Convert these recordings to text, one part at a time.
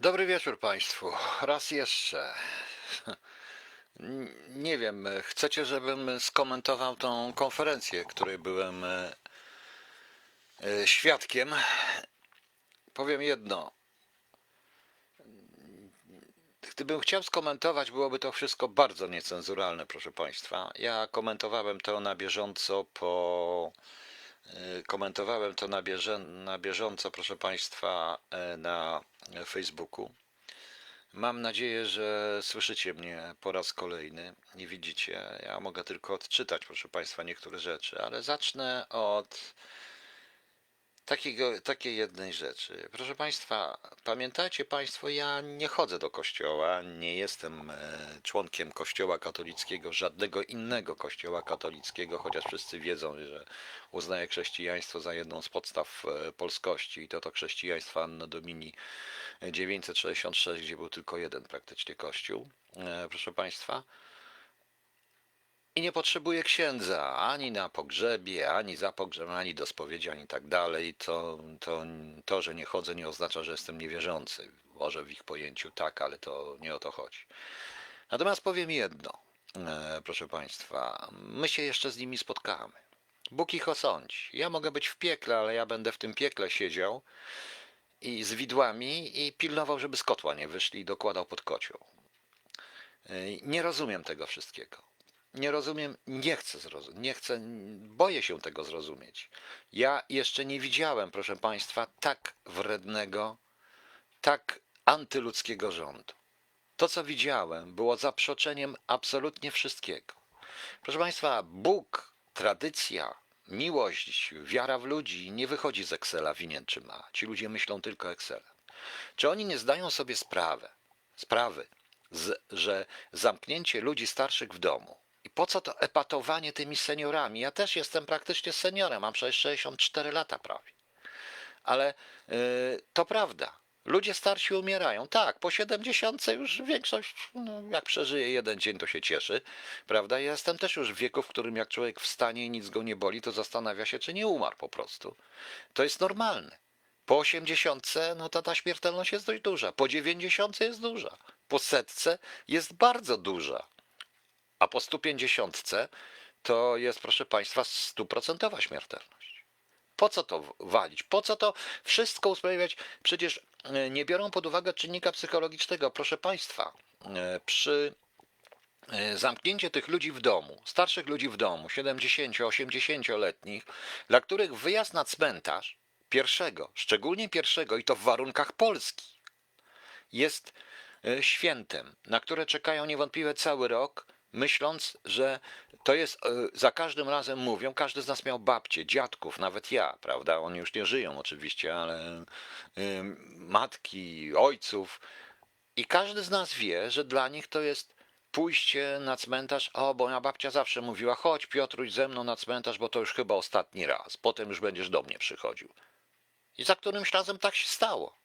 Dobry wieczór Państwu. Raz jeszcze. Nie wiem, chcecie, żebym skomentował tą konferencję, której byłem e, e, świadkiem. Powiem jedno. Gdybym chciał skomentować, byłoby to wszystko bardzo niecenzuralne, proszę Państwa. Ja komentowałem to na bieżąco po. e, Komentowałem to na, bieżę, na bieżąco, proszę Państwa, na Facebooku. Mam nadzieję, że słyszycie mnie po raz kolejny. Nie widzicie. Ja mogę tylko odczytać, proszę Państwa, niektóre rzeczy, ale zacznę od takiego, takiej jednej rzeczy. Proszę Państwa, pamiętajcie Państwo, ja nie chodzę do kościoła, nie jestem e, członkiem kościoła katolickiego, żadnego innego kościoła katolickiego, chociaż wszyscy wiedzą, że uznaję chrześcijaństwo za jedną z podstaw e, polskości i to to chrześcijaństwo Anno Domini 966, gdzie był tylko jeden praktycznie kościół, e, proszę Państwa. I nie potrzebuję księdza ani na pogrzebie, ani za pogrzebem, ani do spowiedzi, ani tak dalej. To, to, to, że nie chodzę, nie oznacza, że jestem niewierzący. Może w ich pojęciu tak, ale to nie o to chodzi. Natomiast powiem jedno, e, proszę Państwa. My się jeszcze z nimi spotkamy. Bóg ich osądzi. Ja mogę być w piekle, ale ja będę w tym piekle siedział i z widłami i pilnował, żeby z kotła nie wyszli i dokładał pod kocioł. Ej, Nie rozumiem tego wszystkiego. Nie rozumiem, nie chcę zrozumieć, nie chcę, boję się tego zrozumieć. Ja jeszcze nie widziałem, proszę Państwa, tak wrednego, tak antyludzkiego rządu. To, co widziałem, było zaprzeczeniem absolutnie wszystkiego. Proszę Państwa, Bóg, tradycja, miłość, wiara w ludzi nie wychodzi z Excela winien czy ma. Ci ludzie myślą tylko Excelem. Czy oni nie zdają sobie sprawy, sprawy z, że zamknięcie ludzi starszych w domu po co to epatowanie tymi seniorami? Ja też jestem praktycznie seniorem, mam przecież 64 lata prawie. Ale yy, to prawda. Ludzie starsi umierają. Tak, po 70 już większość, no, jak przeżyje jeden dzień, to się cieszy. Prawda? Ja jestem też już w wieku, w którym jak człowiek wstanie i nic go nie boli, to zastanawia się, czy nie umarł po prostu. To jest normalne. Po 80 no to ta śmiertelność jest dość duża. Po 90 jest duża. Po setce jest bardzo duża. A po 150 to jest, proszę Państwa, stuprocentowa śmiertelność. Po co to walić? Po co to wszystko usprawiedliwiać? Przecież e, nie biorą pod uwagę czynnika psychologicznego. Proszę Państwa, e, przy e, zamknięcie tych ludzi w domu, starszych ludzi w domu, 70-80-letnich, dla których wyjazd na cmentarz pierwszego, szczególnie pierwszego i to w warunkach Polski, jest świętem, na które czekają niewątpliwie cały rok, myśląc, że to jest, e, za każdym razem mówią, każdy z nas miał babcie, dziadków, nawet ja, prawda, oni już nie żyją oczywiście, ale e, matki, ojców i każdy z nas wie, że dla nich to jest pójście na cmentarz, o, bo moja babcia zawsze mówiła, chodź Piotruś ze mną na cmentarz, bo to już chyba ostatni raz, potem już będziesz do mnie przychodził. I za którymś razem tak się stało.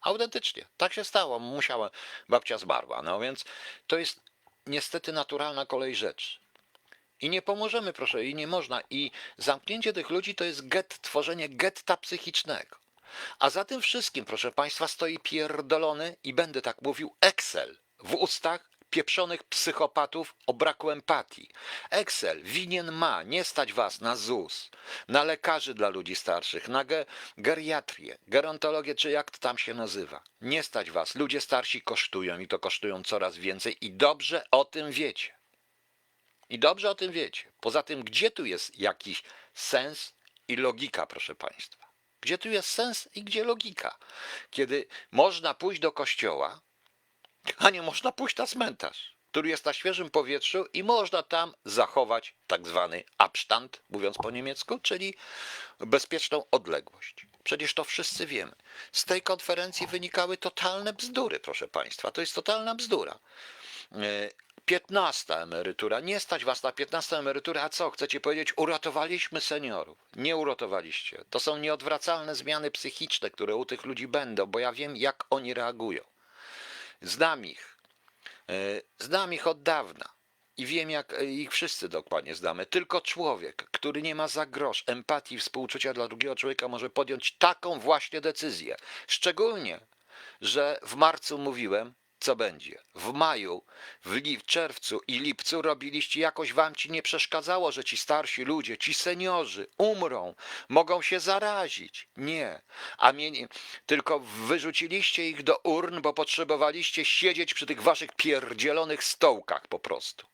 Autentycznie, tak się stało. Musiała, babcia zmarła. No więc to jest niestety naturalna kolej rzeczy. I nie pomożemy, proszę, i nie można. I zamknięcie tych ludzi to jest get, tworzenie getta psychicznego. A za tym wszystkim, proszę Państwa, stoi pierdolony, i będę tak mówił, Excel w ustach pieprzonych psychopatów o braku empatii. Excel winien ma nie stać was na ZUS, na lekarzy dla ludzi starszych, na ge geriatrię, gerontologię, czy jak to tam się nazywa. Nie stać was. Ludzie starsi kosztują i to kosztują coraz więcej i dobrze o tym wiecie. I dobrze o tym wiecie. Poza tym, gdzie tu jest jakiś sens i logika, proszę Państwa? Gdzie tu jest sens i gdzie logika? Kiedy można pójść do kościoła, a nie można pójść na cmentarz, który jest na świeżym powietrzu i można tam zachować tak zwany Abstand, mówiąc po niemiecku, czyli bezpieczną odległość. Przecież to wszyscy wiemy. Z tej konferencji wynikały totalne bzdury, proszę Państwa. To jest totalna bzdura. E, 15 emerytura. Nie stać was na 15 emeryturę, a co? Chcecie powiedzieć, uratowaliśmy seniorów. Nie uratowaliście. To są nieodwracalne zmiany psychiczne, które u tych ludzi będą, bo ja wiem, jak oni reagują. Znam ich. E, Znam ich od dawna. I wiem, jak e, ich wszyscy dokładnie znamy. Tylko człowiek, który nie ma za grosz empatii i współczucia dla drugiego człowieka, może podjąć taką właśnie decyzję. Szczególnie, że w marcu mówiłem, co będzie. W maju, w, czerwcu i lipcu robiliście, jakoś wam ci nie przeszkadzało, że ci starsi ludzie, ci seniorzy umrą, mogą się zarazić. Nie. A mnie, tylko wyrzuciliście ich do urn, bo potrzebowaliście siedzieć przy tych waszych pierdzielonych stołkach po prostu.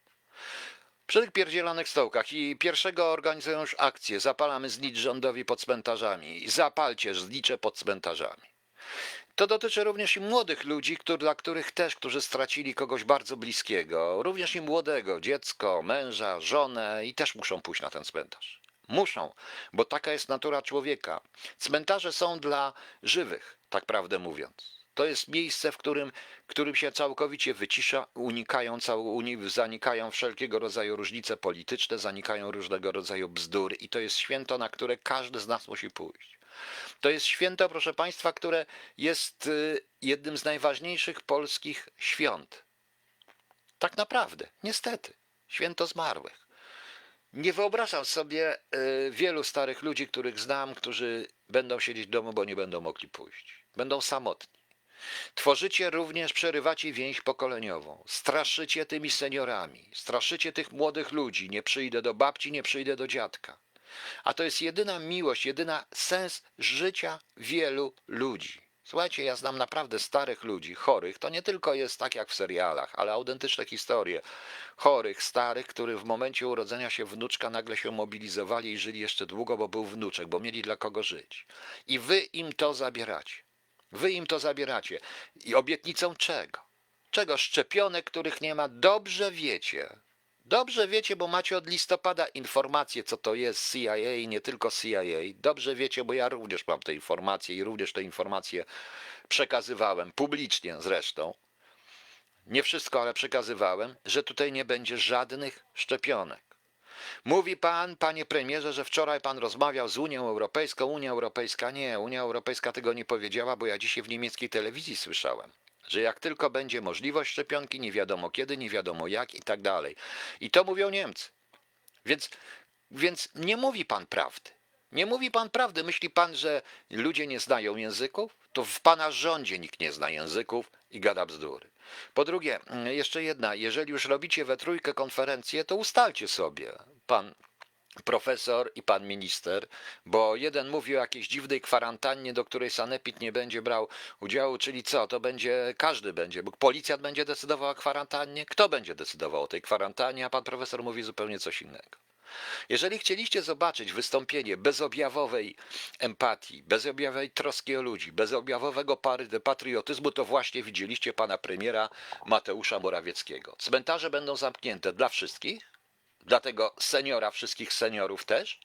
Przy tych pierdzielonych stołkach i pierwszego organizują już akcję. Zapalamy znicz rządowi pod cmentarzami. Zapalcie znicze pod cmentarzami. To dotyczy również i młodych ludzi, którzy, dla których też, którzy stracili kogoś bardzo bliskiego, również i młodego, dziecko, męża, żonę i też muszą pójść na ten cmentarz. Muszą, bo taka jest natura człowieka. Cmentarze są dla żywych, tak prawdę mówiąc. To jest miejsce, w którym, którym się całkowicie wycisza, unikają, zanikają wszelkiego rodzaju różnice polityczne, zanikają różnego rodzaju bzdury i to jest święto, na które każdy z nas musi pójść. To jest święto, proszę Państwa, które jest y, jednym z najważniejszych polskich świąt. Tak naprawdę, niestety, święto zmarłych. Nie wyobrażam sobie y, wielu starych ludzi, których znam, którzy będą siedzieć w domu, bo nie będą mogli pójść. Będą samotni. Tworzycie również, przerywacie więź pokoleniową. Straszycie tymi seniorami, straszycie tych młodych ludzi. Nie przyjdę do babci, nie przyjdę do dziadka. A to jest jedyna miłość, jedyna sens życia wielu ludzi. Słuchajcie, ja znam naprawdę starych ludzi, chorych. To nie tylko jest tak jak w serialach, ale autentyczne historie. Chorych, starych, którzy w momencie urodzenia się wnuczka nagle się mobilizowali i żyli jeszcze długo, bo był wnuczek, bo mieli dla kogo żyć. I wy im to zabieracie. Wy im to zabieracie. I obietnicą czego? Czego? Szczepionek, których nie ma. Dobrze wiecie. Dobrze wiecie, bo macie od listopada informacje, co to jest CIA i nie tylko CIA. Dobrze wiecie, bo ja również mam te informacje i również te informacje przekazywałem, publicznie zresztą. Nie wszystko, ale przekazywałem, że tutaj nie będzie żadnych szczepionek. Mówi pan, panie premierze, że wczoraj pan rozmawiał z Unią Europejską. Unia Europejska nie, Unia Europejska tego nie powiedziała, bo ja dzisiaj w niemieckiej telewizji słyszałem, że jak tylko będzie możliwość szczepionki, nie wiadomo kiedy, nie wiadomo jak i tak dalej. I to mówią Niemcy. Więc, więc nie mówi pan prawdy. Nie mówi pan prawdy. Myśli pan, że ludzie nie znają języków? To w pana rządzie nikt nie zna języków i gada bzdury. Po drugie, mm, jeszcze jedna. Jeżeli już robicie we trójkę konferencję, to ustalcie sobie, pan profesor i pan minister, bo jeden mówi o jakiejś dziwnej kwarantannie, do której Sanepid nie będzie brał udziału, czyli co, to będzie, każdy będzie, bo policjant będzie decydował o kwarantannie, kto będzie decydował o tej kwarantannie, a pan profesor mówi zupełnie coś innego. Jeżeli chcieliście zobaczyć wystąpienie bezobjawowej empatii, bezobjawowej troski o ludzi, bezobjawowego patriotyzmu, to właśnie widzieliście pana premiera Mateusza Morawieckiego. Cmentarze będą zamknięte dla wszystkich, dla tego seniora, wszystkich seniorów też?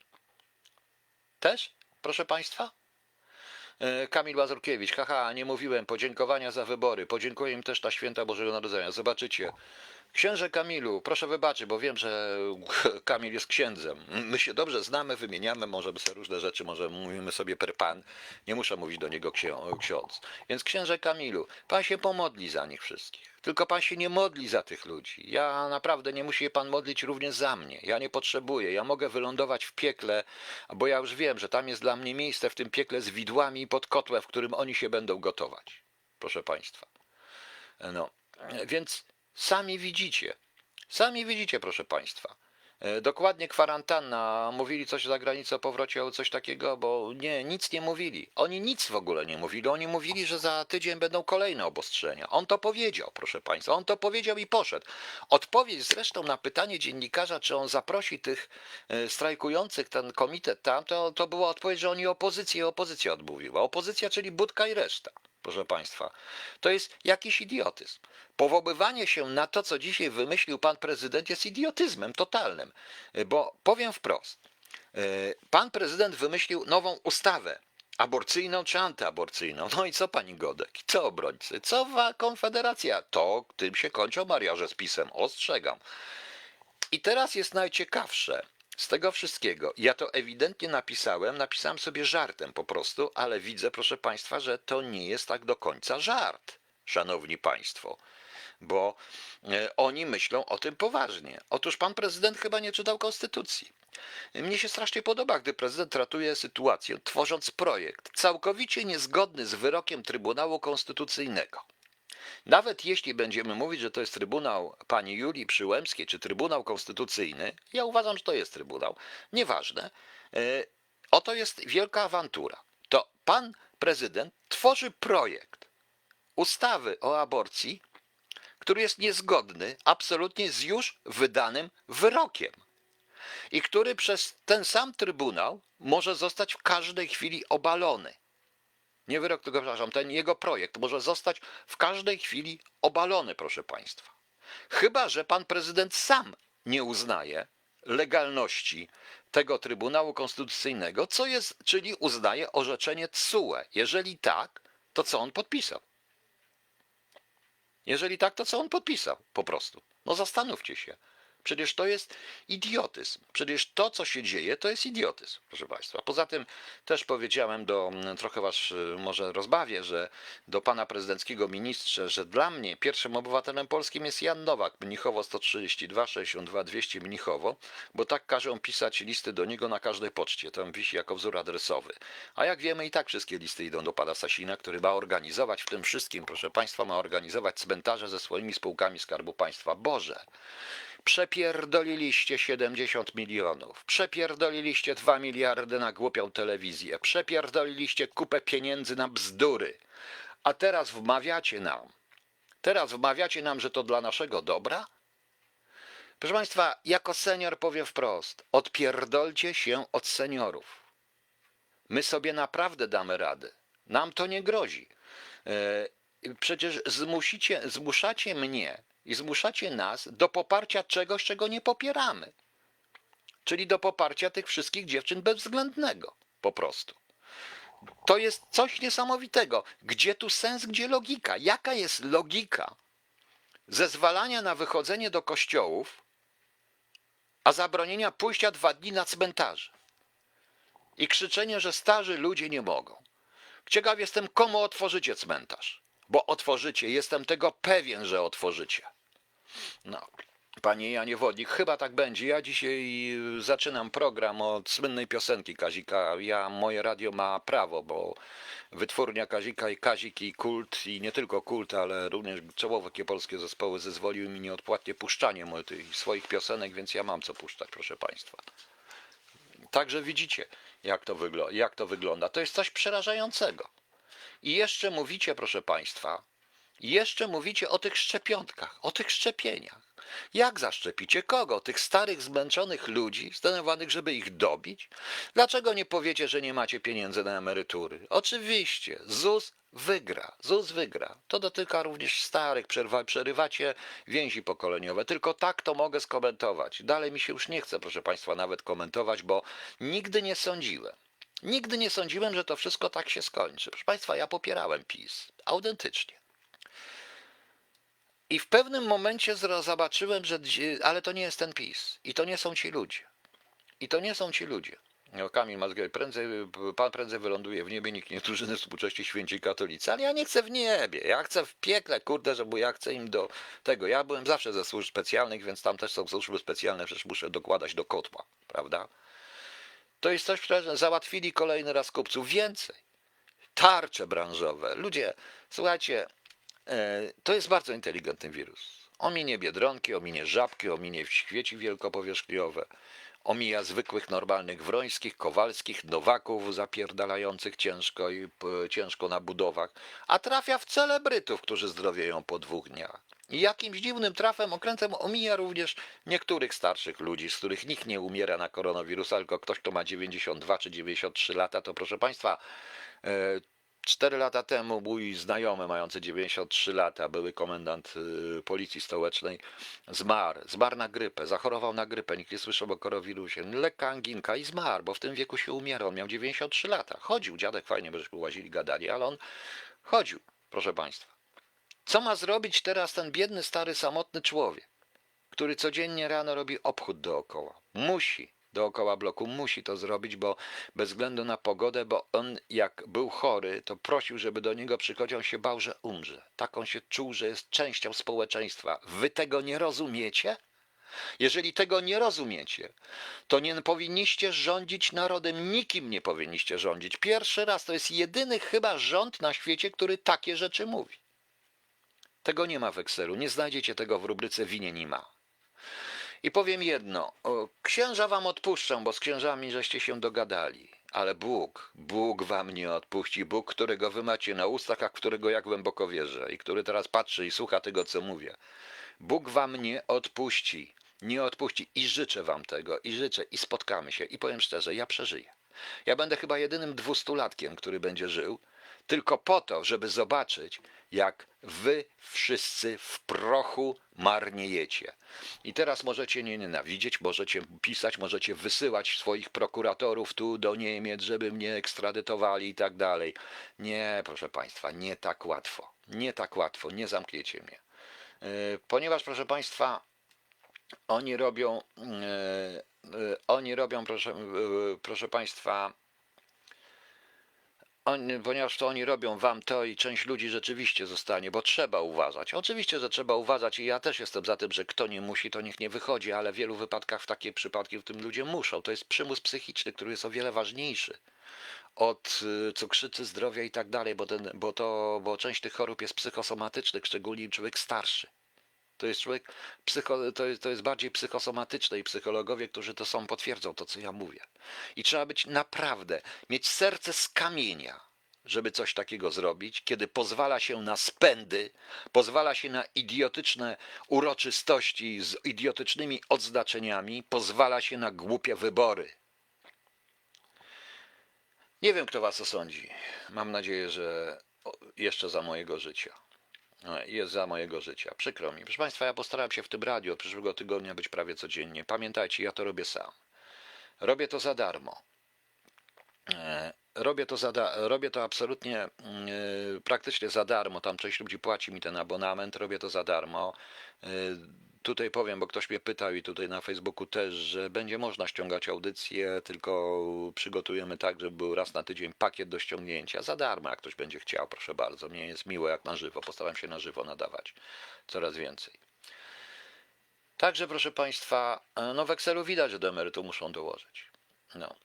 Też, proszę państwa? E, Kamil Łazurkiewicz, haha, nie mówiłem, podziękowania za wybory, podziękuję im też na święta Bożego Narodzenia, zobaczycie. Księże Kamilu, proszę wybaczyć, bo wiem, że Kamil jest księdzem. My się dobrze znamy, wymieniamy, możemy sobie różne rzeczy, może mówimy sobie per pan. Nie muszę mówić do niego ksiądz. Więc księże Kamilu, pan się pomodli za nich wszystkich. Tylko pan się nie modli za tych ludzi. Ja naprawdę nie musi się pan modlić również za mnie. Ja nie potrzebuję. Ja mogę wylądować w piekle, bo ja już wiem, że tam jest dla mnie miejsce w tym piekle z widłami pod kotłem, w którym oni się będą gotować. Proszę państwa. No, więc sami widzicie. Sami widzicie, proszę państwa. E, Dokładnie kwarantanna. Mówili coś za granicą o powrocie o coś takiego, bo nie, nic nie mówili. Oni nic w ogóle nie mówili. Oni mówili, że za tydzień będą kolejne obostrzenia. On to powiedział, proszę państwa. On to powiedział i poszedł. Odpowiedź zresztą na pytanie dziennikarza, czy on zaprosi tych e, strajkujących, ten komitet tam, to, to była odpowiedź, że oni opozycję, opozycję odmówiła. Opozycja, czyli Budka i reszta. Proszę Państwa, to jest jakiś idiotyzm. Powoływanie się na to, co dzisiaj wymyślił pan prezydent, jest idiotyzmem totalnym. Bo powiem wprost, e, pan prezydent wymyślił nową ustawę aborcyjną czy antyaborcyjną. No i co pani Godek? Co obrońcy? Co Konfederacja? To tym się kończą mariaże z pisem. Ostrzegam. I teraz jest najciekawsze z tego wszystkiego. Ja to ewidentnie napisałem, napisałem sobie żartem po prostu, ale widzę, proszę Państwa, że to nie jest tak do końca żart, szanowni Państwo, bo e, oni myślą o tym poważnie. Otóż pan prezydent chyba nie czytał konstytucji. Mnie się strasznie podoba, gdy prezydent tratuje sytuację, tworząc projekt całkowicie niezgodny z wyrokiem Trybunału Konstytucyjnego. Nawet jeśli będziemy mówić, że to jest Trybunał pani Julii Przyłębskiej czy Trybunał Konstytucyjny, ja uważam, że to jest Trybunał, nieważne, e, oto jest wielka awantura. To pan prezydent tworzy projekt ustawy o aborcji, który jest niezgodny absolutnie z już wydanym wyrokiem i który przez ten sam Trybunał może zostać w każdej chwili obalony. Nie wyrok, tylko przepraszam, ten jego projekt może zostać w każdej chwili obalony, proszę Państwa. Chyba, że pan prezydent sam nie uznaje legalności tego Trybunału Konstytucyjnego, co jest, czyli uznaje orzeczenie TSUE. Jeżeli tak, to co on podpisał? Jeżeli tak, to co on podpisał? Po prostu. No zastanówcie się. Przecież to jest idiotyzm. Przecież to, co się dzieje, to jest idiotyzm, proszę Państwa. Poza tym też powiedziałem do, trochę Was y, może rozbawię, że do Pana Prezydenckiego Ministrze, że dla mnie pierwszym obywatelem polskim jest Jan Nowak, Mnichowo 132 62 200 Mnichowo, bo tak każą pisać listy do niego na każdej poczcie. Tam wisi jako wzór adresowy. A jak wiemy, i tak wszystkie listy idą do Pana Sasina, który ma organizować w tym wszystkim, proszę Państwa, ma organizować cmentarze ze swoimi spółkami Skarbu Państwa. Boże! Przepierdoliliście 70 milionów. Przepierdoliliście 2 miliardy na głupią telewizję. Przepierdoliliście kupę pieniędzy na bzdury. A teraz wmawiacie nam. Teraz wmawiacie nam, że to dla naszego dobra? Proszę Państwa, jako senior powiem wprost: odpierdolcie się od seniorów. My sobie naprawdę damy radę. Nam to nie grozi. E, Przecież zmusicie, zmuszacie mnie i zmuszacie nas do poparcia czegoś, czego nie popieramy. Czyli do poparcia tych wszystkich dziewczyn bezwzględnego. Po prostu. To jest coś niesamowitego. Gdzie tu sens, gdzie logika? Jaka jest logika zezwalania na wychodzenie do kościołów, a zabronienia pójścia dwa dni na cmentarze? I krzyczenie, że starzy ludzie nie mogą. Ciekaw jestem, komu otworzycie cmentarz. Bo otworzycie, jestem tego pewien, że otworzycie. No, panie Janie Wodnik, chyba tak będzie. Ja dzisiaj zaczynam program od słynnej piosenki Kazika. Ja, moje radio ma prawo, bo wytwórnia Kazika i Kazik i Kult, i nie tylko Kult, ale również czołowe polskie zespoły zezwoliły mi nieodpłatnie puszczanie mo- tych swoich piosenek, więc ja mam co puszczać, proszę państwa. Także widzicie, jak to, jak to wygląda. To jest coś przerażającego. I jeszcze mówicie, proszę Państwa, jeszcze mówicie o tych szczepionkach, o tych szczepieniach. Jak zaszczepicie kogo? Tych starych, zmęczonych ludzi, zdenerwowanych, żeby ich dobić? Dlaczego nie powiecie, że nie macie pieniędzy na emerytury? Oczywiście, ZUS wygra, ZUS wygra. To dotyka również starych, przerwa, przerywacie więzi pokoleniowe. Tylko tak to mogę skomentować. Dalej mi się już nie chce, proszę Państwa, nawet komentować, bo nigdy nie sądziłem. Nigdy nie sądziłem, że to wszystko tak się skończy. Proszę Państwa, ja popierałem PiS. Autentycznie. I w pewnym momencie zobaczyłem, że. Ale to nie jest ten PiS. I to nie są ci ludzie. I to nie są ci ludzie. No, Kamil Mazgiel, prędzej, pan prędzej wyląduje w niebie, nikt niektórzy na współcześnie święci katolicy, ale ja nie chcę w niebie, ja chcę w piekle, kurde, żeby ja chcę im do tego. Ja byłem zawsze ze służb specjalnych, więc tam też są służby specjalne, przecież muszę dokładać do kotła, prawda? To jest coś, że załatwili kolejny raz kupców więcej. Tarcze branżowe. Ludzie, słuchajcie, to jest bardzo inteligentny wirus. Ominie biedronki, ominie żabki, ominie świeci wielkopowierzchniowe, omija zwykłych, normalnych wrońskich, kowalskich, nowaków zapierdalających ciężko i ciężko na budowach, a trafia w celebrytów, którzy zdrowieją po dwóch dniach. I jakimś dziwnym trafem, okrętem omija również niektórych starszych ludzi, z których nikt nie umiera na koronawirusa, tylko ktoś, kto ma 92 czy 93 lata, to proszę Państwa, e, Cztery lata temu mój znajomy, mający 93 lata, były komendant y, policji stołecznej, zmarł. Zmarł na grypę, zachorował na grypę, nikt nie słyszał o koronawirusie. Lekka anginka i zmarł, bo w tym wieku się umiera. On miał 93 lata. Chodził, dziadek fajnie, żeśmy łazili, gadali, ale on chodził, proszę Państwa. Co ma zrobić teraz ten biedny, stary, samotny człowiek, który codziennie rano robi obchód dookoła? Musi dookoła bloku, musi to zrobić, bo bez względu na pogodę, bo on jak był chory, to prosił, żeby do niego przychodził, on się bał, że umrze. Tak on się czuł, że jest częścią społeczeństwa. Wy tego nie rozumiecie? Jeżeli tego nie rozumiecie, to nie powinniście rządzić narodem, nikim nie powinniście rządzić. Pierwszy raz to jest jedyny chyba rząd na świecie, który takie rzeczy mówi. Tego nie ma w Excelu, nie znajdziecie tego w rubryce winien nie ma. I powiem jedno, księża wam odpuszczą, bo z księżami żeście się dogadali, ale Bóg, Bóg wam nie odpuści, Bóg, którego wy macie na ustach, a którego ja głęboko wierzę i który teraz patrzy i słucha tego, co mówię. Bóg wam nie odpuści, nie odpuści. I życzę wam tego, i życzę, i spotkamy się, i powiem szczerze, ja przeżyję. Ja będę chyba jedynym dwustulatkiem, który będzie żył, tylko po to, żeby zobaczyć, jak wy wszyscy w prochu marniejecie. I teraz możecie nie nienawidzieć, możecie pisać, możecie wysyłać swoich prokuratorów tu do Niemiec, żeby mnie ekstradytowali i tak dalej. Nie, proszę Państwa, nie tak łatwo. Nie tak łatwo, nie zamkniecie mnie. Yy, Ponieważ, proszę Państwa, oni robią, yy, yy, oni robią, proszę, proszę Państwa, oni, ponieważ to oni robią wam to i część ludzi rzeczywiście zostanie, bo trzeba uważać. Oczywiście, że trzeba uważać i ja też jestem za tym, że kto nie musi, to niech nie wychodzi, ale w wielu wypadkach w takie przypadki w tym ludzie muszą. To jest przymus psychiczny, który jest o wiele ważniejszy od y, cukrzycy, zdrowia i tak dalej, bo, ten, bo, to, bo część tych chorób jest psychosomatycznych, szczególnie człowiek starszy. To jest człowiek, psycho, to, jest, to jest bardziej psychosomatyczne i psychologowie, którzy to są, potwierdzą to, co ja mówię. I trzeba być naprawdę, mieć serce z kamienia, żeby coś takiego zrobić, kiedy pozwala się na spędy, pozwala się na idiotyczne uroczystości z idiotycznymi odznaczeniami, pozwala się na głupie wybory. Nie wiem, kto was osądzi. Mam nadzieję, że jeszcze za mojego życia. Jest za mojego życia. Przykro mi. Proszę Państwa, ja postaram się w tym radiu od przyszłego tygodnia być prawie codziennie. Pamiętajcie, ja to robię sam. Robię to za darmo. E, Robię to, za robię to absolutnie e, praktycznie za darmo. Tam część ludzi płaci mi ten abonament, robię to za darmo. Tutaj powiem, bo ktoś mnie pytał i tutaj na Facebooku też, że będzie można ściągać audycje, tylko przygotujemy tak, żeby był raz na tydzień pakiet do ściągnięcia. Za darmo, jak ktoś będzie chciał, proszę bardzo. Mnie jest miło jak na żywo. Postaram się na żywo nadawać coraz więcej. Także, proszę Państwa, e, no w Excelu widać, że do emerytu muszą dołożyć. No.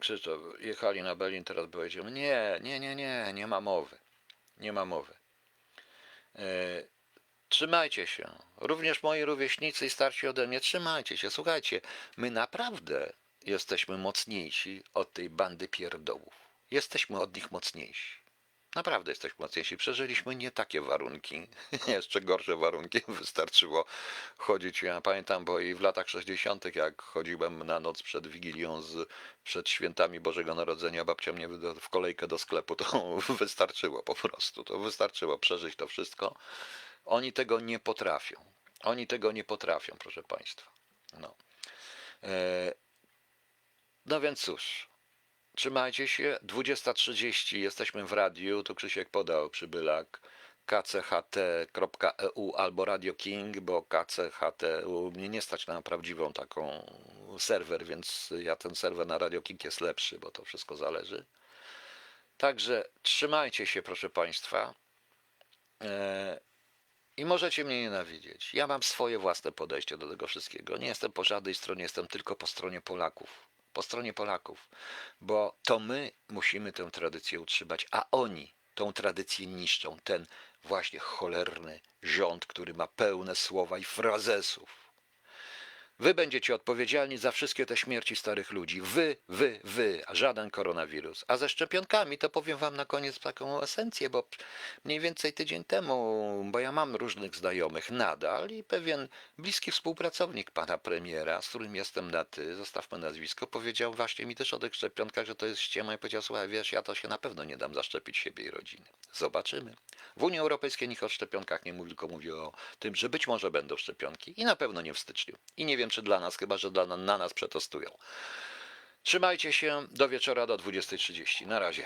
Krzysztof, jechali na Berlin, teraz powiedziałem, nie, nie, nie, nie, nie ma mowy. Nie ma mowy. E, trzymajcie się. Również moi rówieśnicy i starsi ode mnie, trzymajcie się. Słuchajcie, my naprawdę jesteśmy mocniejsi od tej bandy pierdołów. Jesteśmy od nich mocniejsi. Naprawdę jesteśmy mocniejsi. Przeżyliśmy nie takie warunki, jeszcze gorsze warunki. Wystarczyło chodzić. Ja pamiętam, bo i w latach 60., jak chodziłem na noc przed Wigilią, z, przed świętami Bożego Narodzenia, babcia mnie w kolejkę do sklepu, to wystarczyło po prostu. To wystarczyło przeżyć to wszystko. Oni tego nie potrafią. Oni tego nie potrafią, proszę Państwa. No. E, no więc cóż. Trzymajcie się. 20.30 jesteśmy w radiu. Tu Krzysiek podał przybylak kcht.eu albo Radio King, bo kcht.eu mnie nie stać na prawdziwą taką serwer, więc ja ten serwer na Radio King jest lepszy, bo to wszystko zależy. Także trzymajcie się, proszę Państwa. I możecie mnie nienawidzieć. Ja mam swoje własne podejście do tego wszystkiego. Nie jestem po żadnej stronie, jestem tylko po stronie Polaków. Po stronie Polaków, bo to my musimy tę tradycję utrzymać, a oni tą tradycję niszczą. Ten właśnie cholerny rząd, który ma pełne słowa i frazesów. Wy będziecie odpowiedzialni za wszystkie te śmierci starych ludzi. Wy, wy, wy, a żaden koronawirus. A ze szczepionkami to powiem wam na koniec taką esencję, bo mniej więcej tydzień temu, bo ja mam różnych znajomych nadal i pewien bliski współpracownik pana premiera, z którym jestem na ty, zostawmy nazwisko, powiedział właśnie mi też o tych szczepionkach, że to jest ściema i powiedział, słuchaj, wiesz, ja to się na pewno nie dam zaszczepić siebie i rodziny. Zobaczymy. W Unii Europejskiej nikt o szczepionkach nie mówi, tylko mówi o tym, że być może będą szczepionki i na pewno nie w styczniu. I nie czy dla nas, chyba, że dla, na nas przetestują. Trzymajcie się do wieczora do 20.30. Na razie.